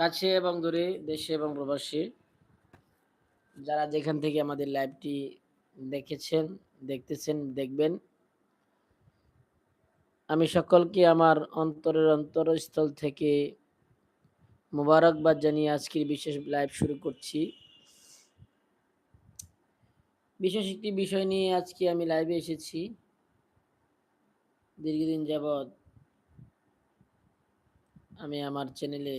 কাছে এবং দূরে, দেশে এবং প্রবাসী যারা যেখান থেকে আমাদের লাইভটি দেখেছেন, দেখতেছেন, দেখবেন। আমি সকলকে আমার অন্তরের অন্তরস্থল থেকে মোবারকবাদ জানিয়ে আজকের বিশেষ লাইভ শুরু করছি। বিশেষ একটি বিষয় নিয়ে আজকে আমি লাইভে এসেছি। দীর্ঘদিন যাবৎ আমি আমার চ্যানেলে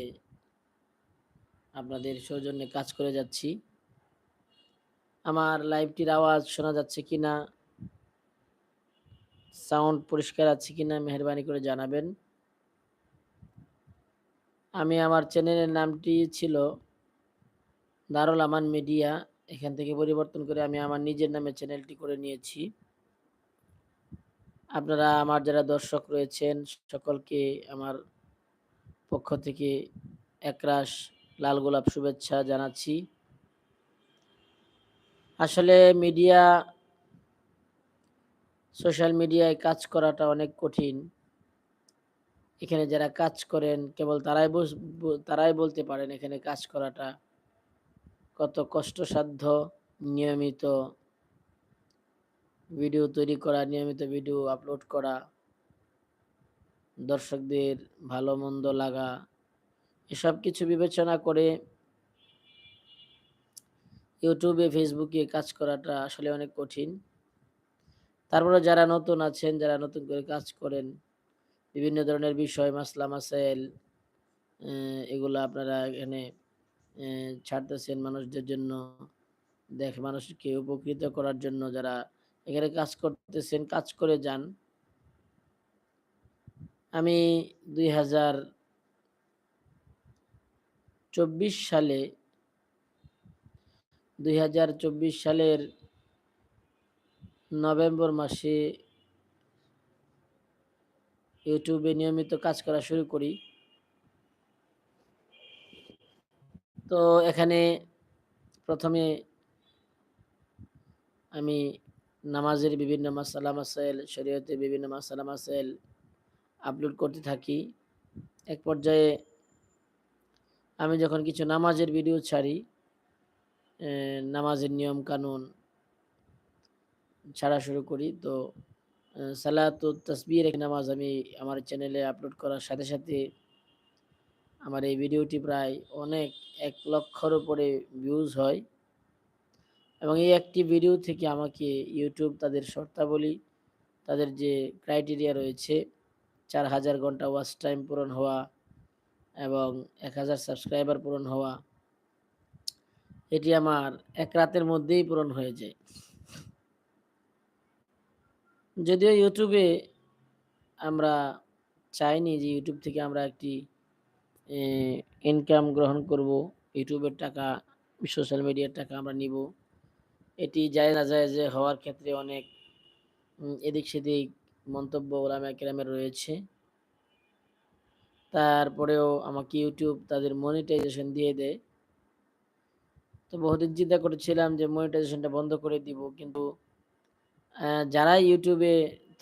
আপনাদের সৌজন্যে কাজ করে যাচ্ছি। আমার লাইভটির আওয়াজ শোনা যাচ্ছে কি না সাউন্ড পরিষ্কার আছে কি না মেহেরবানি করে জানাবেন। আমি আমার চ্যানেলের নামটি ছিল দারুল আমান মিডিয়া। এখান থেকে পরিবর্তন করে আমি আমার নিজের নামে চ্যানেলটি করে নিয়েছি। আপনারা আমার যারা দর্শক রয়েছেন, সকলকে আমার পক্ষ থেকে একরাশ লাল গোলাপ শুভেচ্ছা জানাচ্ছি। আসলে মিডিয়া সোশ্যাল মিডিয়ায় কাজ করাটা অনেক কঠিন। এখানে যারা কাজ করেন কেবল তারাই তারাই বলতে পারেন এখানে কাজ করাটা কত কষ্টসাধ্য নিয়মিত ভিডিও তৈরি করা, নিয়মিত ভিডিও আপলোড করা, দর্শকদের ভালো মন্দ লাগা এসব কিছু বিবেচনা করে ইউটিউবে, ফেসবুকে কাজ করাটা আসলে অনেক কঠিন। তারপরে যারা নতুন আছেন, যারা নতুন করে কাজ করেন, বিভিন্ন ধরনের বিষয় মাসলা মাসাইল এগুলো আপনারা এখানে ছাড়তেছেন মানুষদের জন্য। দেখ মানুষকে উপকৃত করার জন্য যারা এখানে কাজ করতেছেন, কাজ করে যান। আমি ২০২৪ সালে ২০২৪ সালের নভেম্বর মাসে ইউটিউবে নিয়মিত কাজ করা শুরু করি। তো এখানে প্রথমে আমি নামাজের বিভিন্ন মাসালা মাসাইল, শরীয়তের বিভিন্ন মাসালা মাসাইল আপলোড করতে থাকি। এক পর্যায়ে আমি যখন কিছু নামাজের ভিডিও ছাড়ি, নামাজের নিয়ম কানুন ছাড়া শুরু করি। তো সালাত তসবির এক নামাজ আমি আমার চ্যানেলে আপলোড করার সাথে, সাথে আমার এই ভিডিওটি প্রায় অনেক এক লক্ষর উপরে ভিউজ হয়। এবং এই একটি ভিডিও থেকে আমাকে ইউটিউব তাদের শর্তাবলী, তাদের যে ক্রাইটেরিয়া রয়েছে ৪০০০ ঘণ্টা ওয়াচ টাইম পূরণ হওয়া এবং ১০০০ সাবস্ক্রাইবার পূরণ হওয়া এটি আমার এক রাতের মধ্যেই পূরণ হয়ে যায়। যদিও ইউটিউবে আমরা চাইনি যে ইউটিউব থেকে আমরা একটি ইনকাম গ্রহণ করব। ইউটিউবের টাকা, সোশ্যাল মিডিয়ার টাকা আমরা নিব। এটি যায় না যায় যে হওয়ার ক্ষেত্রে অনেক এদিক সেদিক মন্তব্য ওলামায়ে কেরামের রয়েছে। তারপরেও আমাকে ইউটিউব তাদের মনিটাইজেশন দিয়ে দেয়। তো বহুদিন চিন্তা করেছিলাম যে মনিটাইজেশনটা বন্ধ করে দিব। কিন্তু যারা ইউটিউবে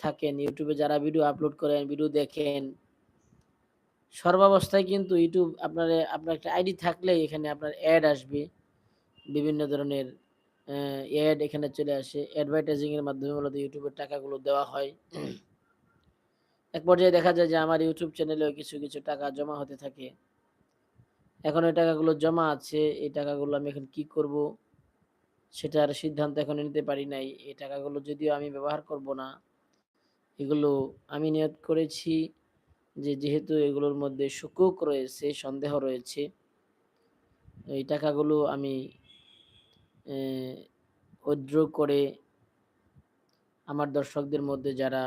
থাকেন, ইউটিউবে যারা ভিডিও আপলোড করেন, ভিডিও দেখেন সর্বাবস্থায় কিন্তু ইউটিউব আপনার আপনার একটা আইডি থাকলেই এখানে আপনার অ্যাড আসবে। বিভিন্ন ধরনের অ্যাড এখানে চলে আসে। অ্যাডভার্টাইজিংয়ের মাধ্যমে মূলত ইউটিউবের টাকাগুলো দেওয়া হয়। এক পর্যায়ে দেখা যায় যে আমার ইউটিউব চ্যানেলেও কিছু, কিছু টাকা জমা হতে থাকে। এখন ওই টাকাগুলো জমা আছে। এই টাকাগুলো আমি এখন কি করব? সেটার সিদ্ধান্ত এখনও নিতে পারি নাই। এই টাকাগুলো যদিও আমি ব্যবহার করব না। এগুলো আমি নিয়ত করেছি যে যেহেতু এগুলোর মধ্যে শুকুক রয়েছে, সন্দেহ রয়েছে। এই টাকাগুলো আমি এ উইথড্র করে আমার দর্শকদের মধ্যে যারা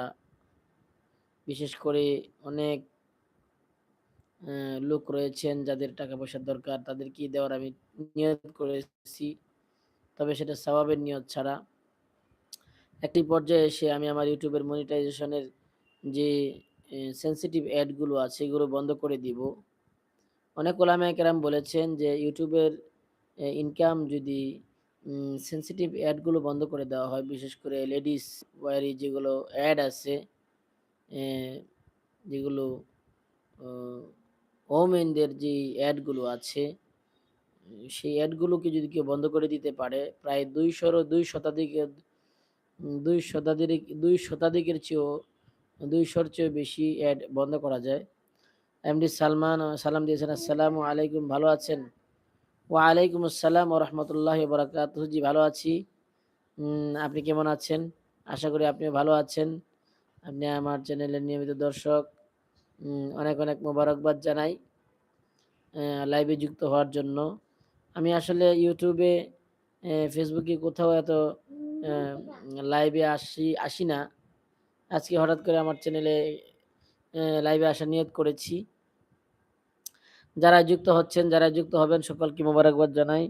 বিশেষ করে অনেক লোক রয়েছেন যাদের টাকা পয়সার দরকার তাদেরকে দেওয়ার আমি নিয়ত করেছি। তবে সেটা সওয়াবের নিয়ত ছাড়া। একটি পর্যায়ে এসে আমি আমার ইউটিউবের মনিটাইজেশনের যে এ অ্যাডগুলো অ্যাড আছে এগুলো বন্ধ করে দিব। অনেক ওলামায়ে কেরাম বলেছেন যে ইউটিউবের ইনকাম যদি উম অ্যাডগুলো বন্ধ করে দেওয়া হয়, বিশেষ করে লেডিস ওয়ারি যেগুলো অ্যাড আছে যেগুলো ওমেনদের যে অ্যাডগুলো আছে, সেই অ্যাডগুলোকে যদি কেউ বন্ধ করে দিতে পারে, প্রায় দুইশোরও, দুই শতাধিকের, দুই শতাধিক, দুই শতাধিকের চেয়েও, দুইশোর চেয়েও বেশি অ্যাড বন্ধ করা যায়। এমডি সালমান, সালাম দিয়েছেন, আসসালামু আলাইকুম, ভালো আছেন? ওয়ালাইকুম আসসালাম ও রহমতুল্লাহ বরাকাত জি, ভালো আছি। আপনি কেমন আছেন? আশা করি আপনি ভালো আছেন। আপনি আমার চ্যানেলের নিয়মিত দর্শক অনেক অনেক মোবারকবাদ জানাই লাইভে যুক্ত হওয়ার জন্য। আমি আসলে ইউটিউবে ফেসবুকে কোথাও এত লাইভে আসি আসি না। আজকে হঠাৎ করে আমার চ্যানেলে লাইভে আসা নিয়ত করেছি। যারা যুক্ত হচ্ছেন, যারা যুক্ত হবেন, সকলকে মোবারকবাদ জানাই।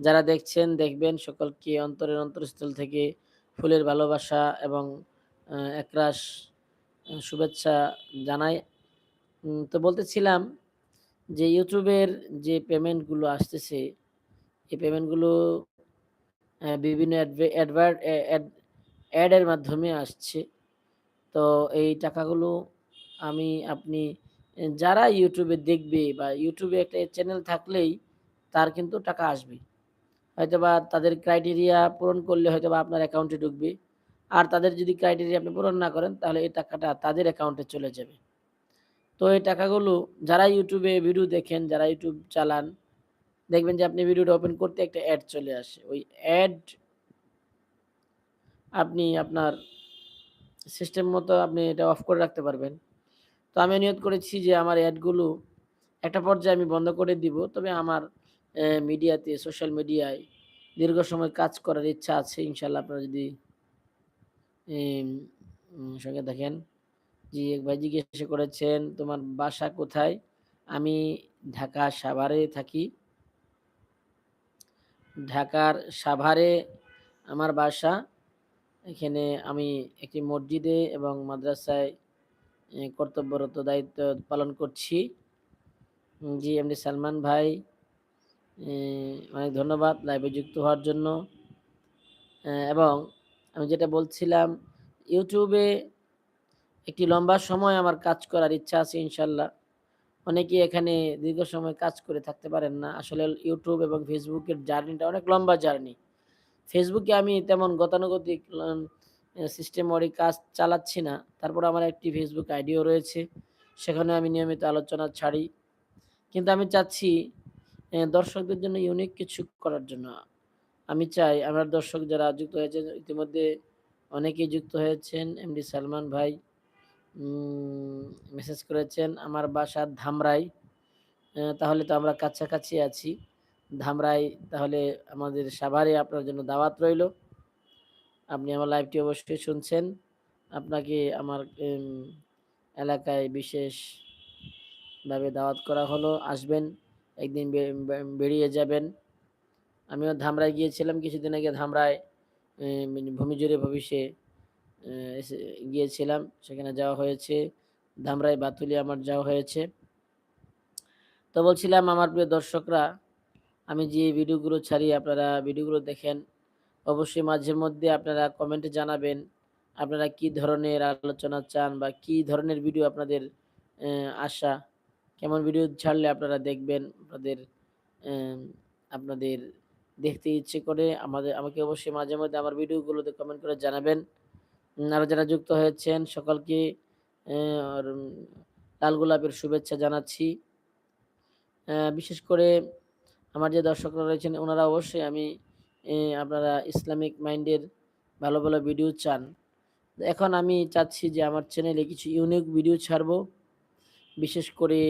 যারা দেখছেন, দেখবেন, সকলকে অন্তরের অন্তরস্থল থেকে ফুলের ভালোবাসা এবং একরাশ শুভেচ্ছা জানাই। তো বলতেছিলাম যে ইউটিউবের যে পেমেন্টগুলো আসতেছে, এই পেমেন্টগুলো বিভিন্ন অ্যাডের মাধ্যমে আসছে। তো এই টাকাগুলো আমি, আপনি, যারা ইউটিউবে দেখবে বা ইউটিউবে একটা চ্যানেল থাকলেই তার কিন্তু টাকা আসবে। হয়তোবা তাদের ক্রাইটেরিয়া পূরণ করলে হয়তোবা আপনার অ্যাকাউন্টে ঢুকবে। আর তাদের যদি ক্রাইটেরিয়া আপনি পূরণ না করেন, তাহলে এই টাকাটা তাদের অ্যাকাউন্টে চলে যাবে। তো এই টাকাগুলো যারা ইউটিউবে ভিডিও দেখেন, যারা ইউটিউব চালান, দেখবেন যে আপনি ভিডিওটা ওপেন করতে একটা অ্যাড চলে আসে। ওই অ্যাড আপনি আপনার সিস্টেম মতো আপনি এটা অফ করে রাখতে পারবেন। তো আমি নিয়ত করেছি যে আমার অ্যাডগুলো একটা পর্যায়ে আমি বন্ধ করে দিব, তবে আমার মিডিয়াতে সোশ্যাল মিডিয়ায় দীর্ঘ সময় কাজ করার ইচ্ছা আছে। ইনশাল্লাহ আপনারা যদি সঙ্গে দেখেন জি এক ভাই জিজ্ঞেস করেছেন, তোমার বাসা কোথায়? আমি ঢাকা সাভারে থাকি। ঢাকার সাভারে আমার বাসা। এখানে আমি একটি মসজিদে এবং মাদ্রাসায় কর্তব্যরত দায়িত্ব পালন করছি। জি এমডি সালমান ভাই অনেক ধন্যবাদ লাইভে যুক্ত হওয়ার জন্য। এবং আমি যেটা বলছিলাম, ইউটিউবে একটি লম্বা সময় আমার কাজ করার ইচ্ছা আছে ইনশাল্লাহ। অনেকে এখানে দীর্ঘ সময় কাজ করে থাকতে পারেন না। আসলে ইউটিউব এবং ফেসবুকের জার্নিটা অনেক লম্বা জার্নি। ফেসবুকে আমি তেমন গতানুগতিক সিস্টেমরি কাজ চালাচ্ছি না। তারপর আমার একটি ফেসবুক আইডিও রয়েছে। সেখানে আমি নিয়মিত আলোচনা ছাড়ি। কিন্তু আমি চাচ্ছি দর্শকদের জন্য ইউনিক কিছু করার জন্য। আমি চাই আমার দর্শক যারা যুক্ত হয়েছেন, ইতিমধ্যে অনেকেই যুক্ত হয়েছেন। এমডি সালমান ভাই মেসেজ করেছেন, আমার বাসা ধামরাই। তাহলে তো আমরা কাছাকাছি আছি। ধামরাই, তাহলে আমাদের সাভারে আপনার জন্য দাওয়াত রইল। আপনি আমার লাইভটি অবশ্যই শুনছেন। আপনাকে আমার এলাকায় বিশেষভাবে দাওয়াত করা হলো। আসবেন, একদিন বেরিয়ে যাবেন। আমিও ধামরায় গিয়েছিলাম কিছুদিন আগে ধামরায় উম, ভূমিজুরে ভবিষ্যে গিয়েছিলাম। সেখানে যাওয়া হয়েছে। ধামরায় বাতুলি আমার যাওয়া হয়েছে। তো বলছিলাম আমার প্রিয় দর্শকরা আমি যে ভিডিওগুলো ছাড়ি আপনারা ভিডিওগুলো দেখেন। অবশ্যই মাঝে মধ্যে আপনারা কমেন্টে জানাবেন আপনারা কি ধরনের আলোচনা চান বা কি ধরনের ভিডিও আপনাদের আশা কেমন ভিডিও ছাড়লে আপনারা দেখবেন আপনাদের আপনাদের দেখতে ইচ্ছে করে আমাদের আমাকে অবশ্যই মাঝে মধ্যে আমার ভিডিওগুলোতে কমেন্ট করে জানাবেন। উম, আরও যারা যুক্ত হয়েছেন সকলকে লাল গোলাপের শুভেচ্ছা জানাচ্ছি। বিশেষ করে আমার যে দর্শকরা রয়েছেন ওনারা অবশ্যই আমি আপনারা ইসলামিক মাইন্ডের ভালো ভালো ভিডিও চান। এখন আমি চাচ্ছি যে আমার চ্যানেলে কিছু ইউনিক ভিডিও ছাড়বো। বিশেষ করে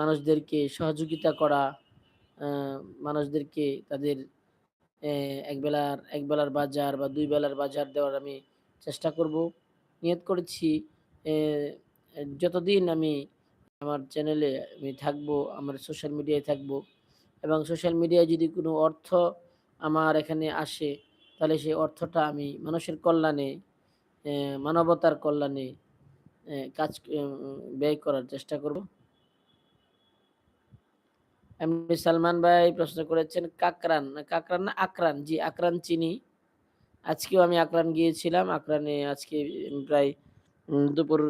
মানুষদেরকে সহযোগিতা করা মানুষদেরকে তাদের আহ, একবেলার একবেলার বাজার বা দুই বেলার বাজার দেওয়ার আমি চেষ্টা করব। নিয়ত করেছি যতদিন আমি আমার চ্যানেলে আমি থাকব আমার সোশ্যাল মিডিয়ায় থাকব এবং সোশ্যাল মিডিয়ায় যদি কোনো অর্থ আমার এখানে আসে তাহলে সেই অর্থটা আমি মানুষের কল্যাণে মানবতার কল্যাণে কাজ ব্যয় করার চেষ্টা করব। এমনি সালমান ভাই প্রশ্ন করেছেন কাকরান কাকরান না আকরান জি আকরান চিনি আজকেও আমি আকরান গিয়েছিলাম আকরানে আজকে প্রায় দুপুর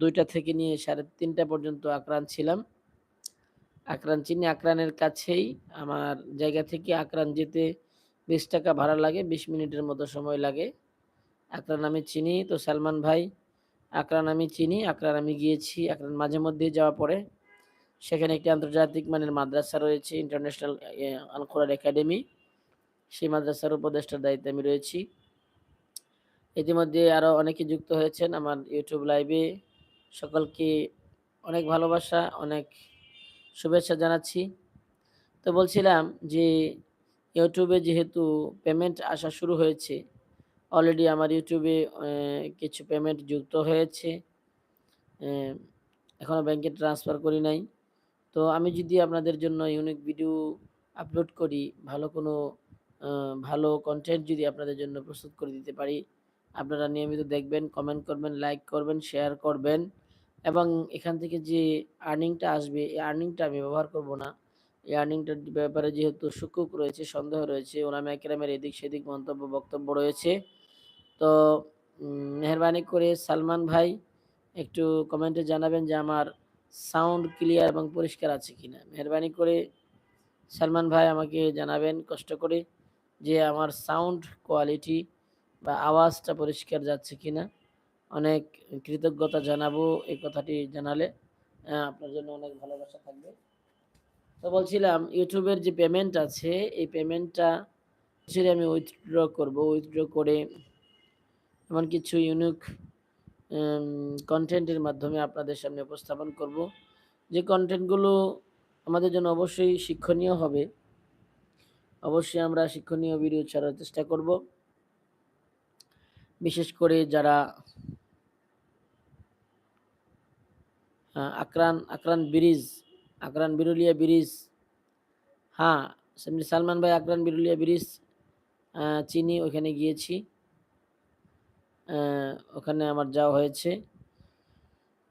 দুইটা থেকে নিয়ে ৩:৩০ পর্যন্ত আকরান ছিলাম। আক্রান চিনি, আকরানের কাছেই আমার জায়গা থেকে আকরান যেতে ৳২০ ভাড়া লাগে। ২০ মিনিটের মতো সময় লাগে। আকরান আমি চিনি তো সালমান ভাই, আকরান আমি চিনি, আকরান আমি গিয়েছি। আকরান মাঝে মধ্যেই যাওয়া পড়ে। সেখানে একটি আন্তর্জাতিক মানের মাদ্রাসা রয়েছে ইন্টারন্যাশনাল আল কোরআন একাডেমি। সেই মাদ্রাসার উপদেষ্টার দায়িত্বে আমি রয়েছি। ইতিমধ্যে আরও অনেকে যুক্ত হয়েছেন আমার ইউটিউব লাইভে। সকলকে অনেক ভালোবাসা, অনেক শুভেচ্ছা জানাচ্ছি। তো বলছিলাম যে ইউটিউবে যেহেতু পেমেন্ট আসা শুরু হয়েছে, অলরেডি আমার ইউটিউবে কিছু পেমেন্ট যুক্ত হয়েছে। এখনও এখনও ব্যাংকে ট্রান্সফার করি নাই। তো আমি যদি আপনাদের জন্য ইউনিক ভিডিও আপলোড করি, ভালো কোনো ভালো কন্টেন্ট যদি আপনাদের জন্য প্রস্তুত করে দিতে পারি, আপনারা নিয়মিত দেখবেন, কমেন্ট করবেন, লাইক করবেন, শেয়ার করবেন এবং এখান থেকে যে আর্নিংটা আসবে, এই আর্নিংটা আমি ব্যবহার করব না। এই আর্নিংটার ব্যাপারে যেহেতু শুকুক রয়েছে, সন্দেহ রয়েছে, ওলামায়ে কেরামের এদিক সেদিক মন্তব্য বক্তব্য রয়েছে। তো মেহরবানি করে সালমান ভাই একটু কমেন্টে জানাবেন যে আমার সাউন্ড ক্লিয়ার এবং পরিষ্কার আছে কিনা? মেহেরবানি করে সালমান ভাই আমাকে জানাবেন কষ্ট করে যে আমার সাউন্ড কোয়ালিটি বা আওয়াজটা পরিষ্কার যাচ্ছে কিনা? অনেক কৃতজ্ঞতা জানাব এই কথাটি জানালে। আপনার জন্য অনেক ভালোবাসা থাকবে। তো বলছিলাম ইউটিউবের যে পেমেন্ট আছে, এই পেমেন্টটা সরাসরি আমি উইথড্র করব। উইথড্র করে এমন কিছু ইউনিক কনটেন্টের মাধ্যমে আপনাদের সামনে উপস্থাপন করব। যে কনটেন্টগুলো আমাদের জন্য অবশ্যই শিক্ষণীয় হবে। অবশ্যই আমরা শিক্ষণীয় ভিডিও ছাড়ার চেষ্টা করব। বিশেষ করে যারা আ আক্রান, আক্রান ব্রিজ, আক্রান বিরুলিয়া ব্রিজ হ্যাঁ, সেমনি সালমান ভাই আক্রান বিরুলিয়া ব্রিজ চিনি, ওইখানে গিয়েছি। ওখানে আমার যাওয়া হয়েছে।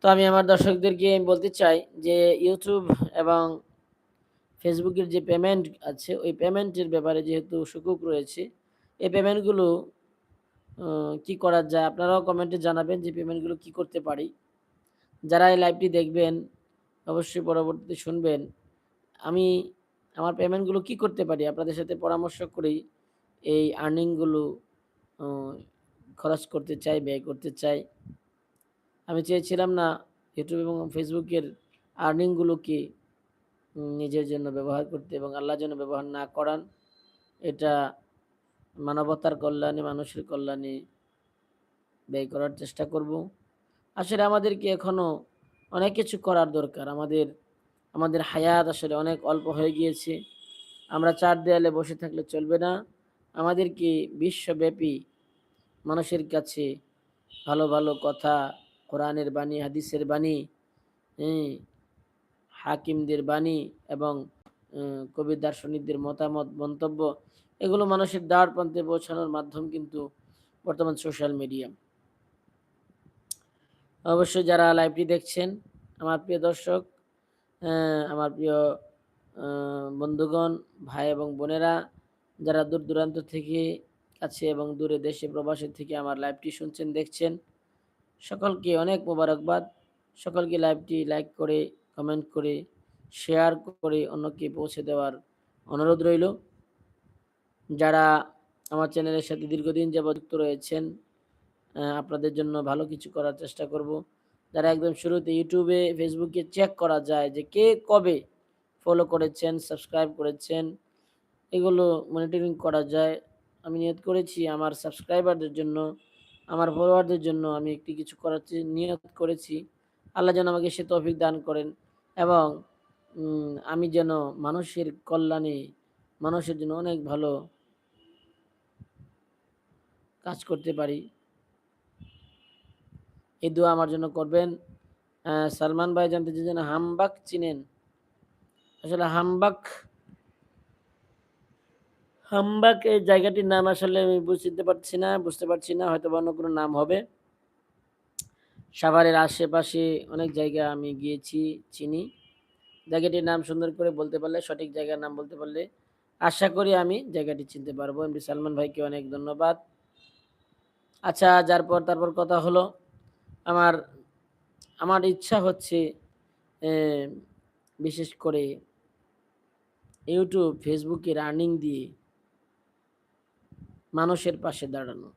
তো আমি আমার দর্শকদেরকে আমি বলতে চাই যে ইউটিউব এবং ফেসবুকের যে পেমেন্ট আছে, ওই পেমেন্টের ব্যাপারে যেহেতু শুকুক রয়েছে, এই পেমেন্টগুলো কি করা যায়? আপনারাও কমেন্টে জানাবেন যে পেমেন্টগুলো কি করতে পারি? যারা এই লাইভটি দেখবেন, অবশ্যই পরবর্তীতে শুনবেন। আমি আমার পেমেন্টগুলো কি করতে পারি? আপনাদের সাথে পরামর্শ করেই এই আর্নিংগুলো খরচ করতে চাই, ব্যয় করতে চাই। আমি চেয়েছিলাম না ইউটিউব এবং ফেসবুকের আর্নিংগুলোকে নিজের জন্য ব্যবহার করতে এবং আল্লাহর জন্য ব্যবহার না করান। এটা মানবতার কল্যাণে, মানুষের কল্যাণে ব্যয় করার চেষ্টা করব। আসলে আমাদেরকে এখনও অনেক কিছু করার দরকার। আমাদের, আমাদের হায়াত আসলে অনেক অল্প হয়ে গিয়েছে। আমরা চার দেয়ালে বসে থাকলে চলবে না। আমাদেরকে বিশ্বব্যাপী মানুষের কাছে ভালো, ভালো কথা, কোরআনের বাণী, হাদিসের বাণী, হ্যাঁ, হাকিমদের বাণী এবং আ কবি দার্শনিকদের মতামত, মন্তব্য এগুলো মানুষের দ্বার প্রান্তে পৌঁছানোর মাধ্যম কিন্তু বর্তমান সোশ্যাল মিডিয়া। অবশ্যই যারা লাইভটি দেখছেন, আমার প্রিয় দর্শক, আমার প্রিয় বন্ধুগণ, ভাই এবং বোনেরা, যারা দূর-দূরান্ত থেকে কাছে এবং দূরে দেশে প্রবাসে থেকে আমার লাইভটি শুনছেন, দেখছেন, সকলকে অনেক মোবারকবাদ। সকলকে লাইভটি লাইক করে, কমেন্ট করে, শেয়ার করে অন্যকে পৌঁছে দেওয়ার অনুরোধ রইল। যারা আমার চ্যানেলের সাথে দীর্ঘদিন যাবৎ যুক্ত রয়েছেন, আপনাদের জন্য ভালো কিছু করার চেষ্টা করব। যারা একদম শুরুতে ইউটিউবে, ফেসবুকে চেক করা যায় যে কে কবে ফলো করেছেন, সাবস্ক্রাইব করেছেন, এগুলো মনিটরিং করা যায়। আমি নিয়ত করেছি আমার সাবস্ক্রাইবারদের জন্য, আমার ফলোয়ারদের জন্য আমি একটি কিছু করার চে নিয়ত করেছি। আল্লাহ যেন আমাকে সে তৌফিক দান করেন এবং আমি যেন মানুষের কল্যাণে, মানুষের জন্য অনেক ভালো কাজ করতে পারি। এই দোয়া আমার জন্য করবেন। সালমান ভাই জানতে চেয়েছেন হামবাক চিনেন? আসলে হামবাক হামবাক এই জায়গাটির নাম আসলে আমি বুঝতে পারছি না বুঝতে পারছি না। হয়তোবা অন্য কোনো নাম হবে। সাভারের আশেপাশে অনেক জায়গা আমি গিয়েছি, চিনি। জায়গাটির নাম সুন্দর করে বলতে পারলে, সঠিক জায়গার নাম বলতে পারলে আশা করি আমি জায়গাটি চিনতে পারব। এমডি সালমান ভাইকে অনেক ধন্যবাদ। আচ্ছা, যার পর তারপর কথা হলো আমার আমার ইচ্ছা হচ্ছে বিশেষ করে ইউটিউব ফেসবুকে রানিং দিয়ে মানুষের পাশে দাঁড়ানো।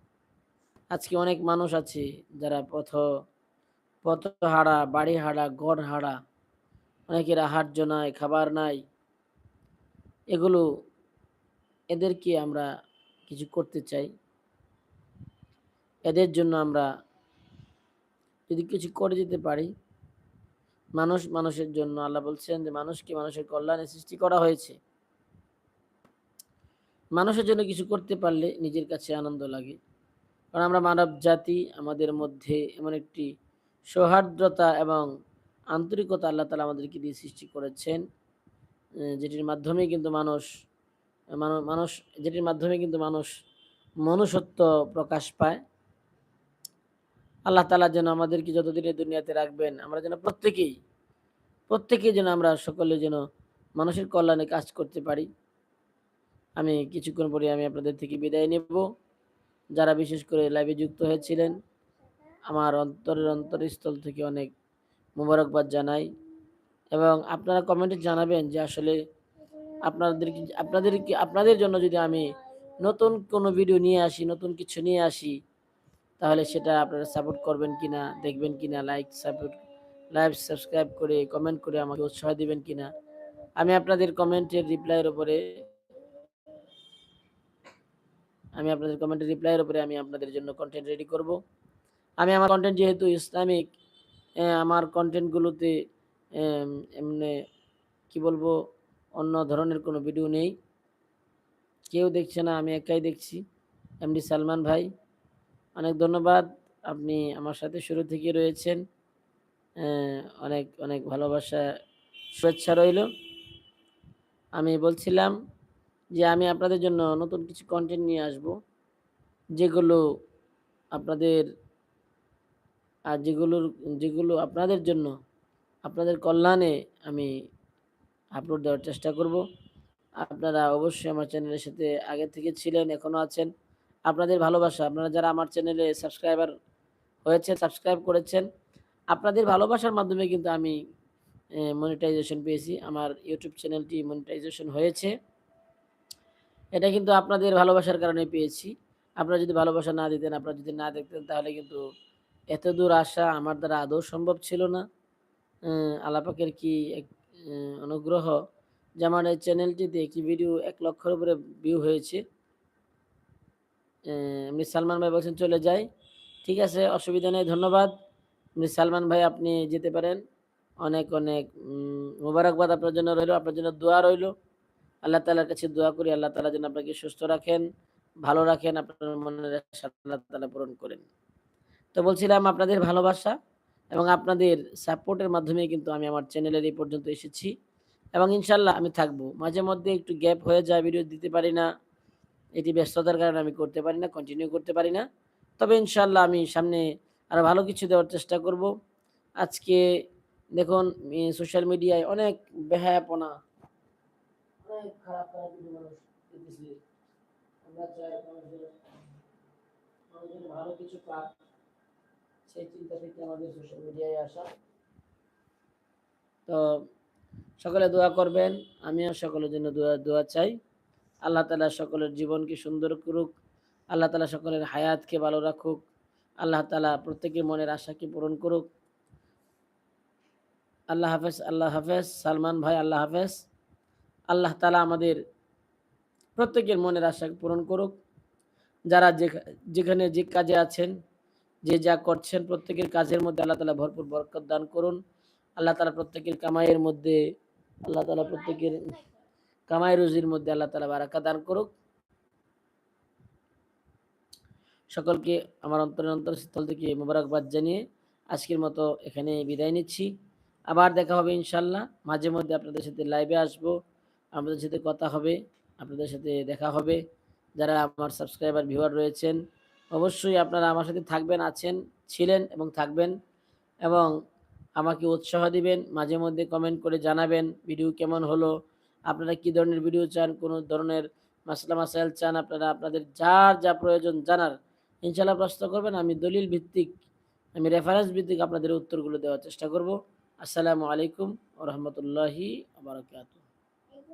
আজকে অনেক মানুষ আছে যারা পথ পথ হারা, বাড়ি হারা গড় হারা। অনেকের আহার্য নাই, খাবার নাই। এগুলো এদেরকে আমরা কিছু করতে চাই। এদের জন্য আমরা যদি কিছু করে যেতে পারি, মানুষ মানুষের জন্য আল্লাহ বলছেন যে, মানুষকে মানুষের কল্যাণে সৃষ্টি করা হয়েছে। মানুষের জন্য কিছু করতে পারলে নিজের কাছে আনন্দ লাগে। কারণ আমরা মানব জাতি, আমাদের মধ্যে এমন একটি সৌহার্দ্রতা এবং আন্তরিকতা আল্লাহ তালা আমাদেরকে দিয়ে সৃষ্টি করেছেন যেটির মাধ্যমে কিন্তু মানুষ মানুষ, যেটির মাধ্যমে কিন্তু মানুষ মনুষ্যত্ব প্রকাশ পায়। আল্লাহ তালা যেন আমাদেরকে যতদিনে দুনিয়াতে রাখবেন, আমরা যেন প্রত্যেকেই প্রত্যেকেই যেন আমরা সকলে যেন মানুষের কল্যাণে কাজ করতে পারি। আমি কিছুক্ষণ পরে আমি আপনাদের থেকে বিদায় নেব। যারা বিশেষ করে লাইভে যুক্ত হয়েছিলেন, আমার অন্তরের অন্তরস্থল থেকে অনেক মুবারকবাদ জানাই এবং আপনারা কমেন্টে জানাবেন যে আসলে আপনাদের আপনাদের আপনাদের জন্য যদি আমি নতুন কোনো ভিডিও নিয়ে আসি, নতুন কিছু নিয়ে আসি, তাহলে সেটা আপনারা সাপোর্ট করবেন কিনা, দেখবেন কিনা লাইক সাপোর্ট লাইভ সাবস্ক্রাইব করে কমেন্ট করে আমাকে উৎসাহ দিবেন কিনা। আমি আপনাদের কমেন্টের রিপ্লাইয়ের উপরে আমি আপনাদের কমেন্টের রিপ্লাইয়ের উপরে আমি আপনাদের জন্য কন্টেন্ট রেডি করব। আমি আমার কন্টেন্ট যেহেতু ইসলামিক আমার কন্টেন্টগুলোতে এমনি, কি বলব, অন্য ধরনের কোনো ভিডিও নেই। কেউ দেখছে না, আমি একাই দেখছি। এমডি সালমান ভাই, অনেক ধন্যবাদ। আপনি আমার সাথে শুরু থেকে রয়েছেন। অনেক অনেক ভালোবাসা, শুভেচ্ছা রইল। আমি বলছিলাম যে আমি আপনাদের জন্য নতুন কিছু কন্টেন্ট নিয়ে আসব। যেগুলো আপনাদের, আর যেগুলোর, যেগুলো আপনাদের জন্য, আপনাদের কল্যাণে আমি আপলোড দেওয়ার চেষ্টা করব। আপনারা অবশ্যই আমার চ্যানেলের সাথে আগে থেকে ছিলেন এখনও আছেন। আপনাদের ভালোবাসা, আপনারা যারা আমার চ্যানেলে সাবস্ক্রাইবার হয়েছে সাবস্ক্রাইব করেছেন, আপনাদের ভালোবাসার মাধ্যমে কিন্তু আমি মনিটাইজেশন পেয়েছি। আমার ইউটিউব চ্যানেলটি মনিটাইজেশন হয়েছে। এটা কিন্তু আপনাদের ভালোবাসার কারণে পেয়েছি। আপনারা যদি ভালোবাসা না দিতেন, আপনারা যদি না দেখতেন, তাহলে কিন্তু এত দূর আসা আমার দ্বারা আদৌ সম্ভব ছিল না। আলাপাকের কি এক অনুগ্রহ? যে আমার এই চ্যানেলটিতে কি ভিডিও এক লক্ষের উপরে ভিউ হয়েছে? এমনি সালমান ভাই বলছেন চলে যাই। ঠিক আছে, অসুবিধা নেই, ধন্যবাদ। এমনি সালমান ভাই, আপনি যেতে পারেন। অনেক অনেক মোবারকবাদ আপনার জন্য রইল, আপনার জন্য দোয়া রইল। আল্লাহ তালার কাছে দোয়া করি, আল্লাহ তালা যেন আপনাকে সুস্থ রাখেন, ভালো রাখেন, আপনার মনের আল্লাহ তালা পূরণ করেন। তো বলছিলাম আপনাদের ভালোবাসা এবং আপনাদের সাপোর্টের মাধ্যমে কিন্তু আমি আমার চ্যানেলের এই পর্যন্ত এসেছি এবং ইনশাল্লাহ আমি থাকব। মাঝে মধ্যে একটু গ্যাপ হয়ে যায় ভিডিও দিতে পারি না, এটি ব্যস্ততার কারণে আমি করতে পারি না কন্টিনিউ করতে পারি না। তবে ইনশাল্লাহ আমি সামনে আরও ভালো কিছু দেওয়ার চেষ্টা করব। আজকে দেখুন সোশ্যাল মিডিয়ায় অনেক বেহায়াপনা অনেক খারাপ খারাপ মানুষ দেখতেছি। আমরা চাই মানুষের ভালো কিছু পাক, সেই চিন্তা থেকে আমাদের সোশ্যাল মিডিয়ায় আসা। তো সকলে দোয়া করবেন, আমিও সকলের জন্য দোয়া দোয়া চাই। আল্লাহ তালা সকলের জীবনকে সুন্দর করুক, আল্লাহ তালা সকলের হায়াতকে ভালো রাখুক, আল্লাহ তালা প্রত্যেকের মনের আশাকে পূরণ করুক। আল্লাহ হাফেজ আল্লাহ হাফেজ, সালমান ভাই, আল্লাহ হাফেজ। আল্লাহ তালা আমাদের প্রত্যেকের মনের আশা পূরণ করুক। যারা যেখানে যে কাজে আছেন, যে যা করছেন প্রত্যেকের কাজের মধ্যে আল্লাহ তালা ভরপুর বরকত দান করুন। আল্লাহ তালা প্রত্যেকের কামাইয়ের মধ্যে, আল্লাহ তালা প্রত্যেকের কামাই রুজির মধ্যে আল্লাহ তালা বারাকা দান করুক। সকলকে আমার অন্তরের অন্তরস্থল থেকে মোবারকবাদ জানিয়ে আজকের মতো এখানে বিদায় নিচ্ছি। আবার দেখা হবে ইনশাল্লাহ মাঝে মধ্যে আপনাদের সাথে লাইভে আসব। আপনাদের সাথে কথা হবে, আপনাদের সাথে দেখা হবে। যারা আমার সাবস্ক্রাইবার ভিউয়ার রয়েছেন, অবশ্যই আপনারা আমার সাথে থাকবেন, আছেন, ছিলেন এবং থাকবেন এবং আমাকে উৎসাহ দিবেন, মাঝে মধ্যে কমেন্ট করে জানাবেন ভিডিও কেমন হলো, আপনারা কি ধরনের ভিডিও চান, কোন ধরনের মাসলা মাসাইল চান, আপনারা আপনাদের যার যা প্রয়োজন জানার ইনশাল্লাহ প্রশ্ন করবেন, আমি দলিল ভিত্তিক, আমি রেফারেন্স ভিত্তিক আপনাদের উত্তরগুলো দেওয়ার চেষ্টা করব। আসসালামু আলাইকুম রহমতুল্লাহি আবরকাত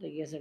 এটা গেছে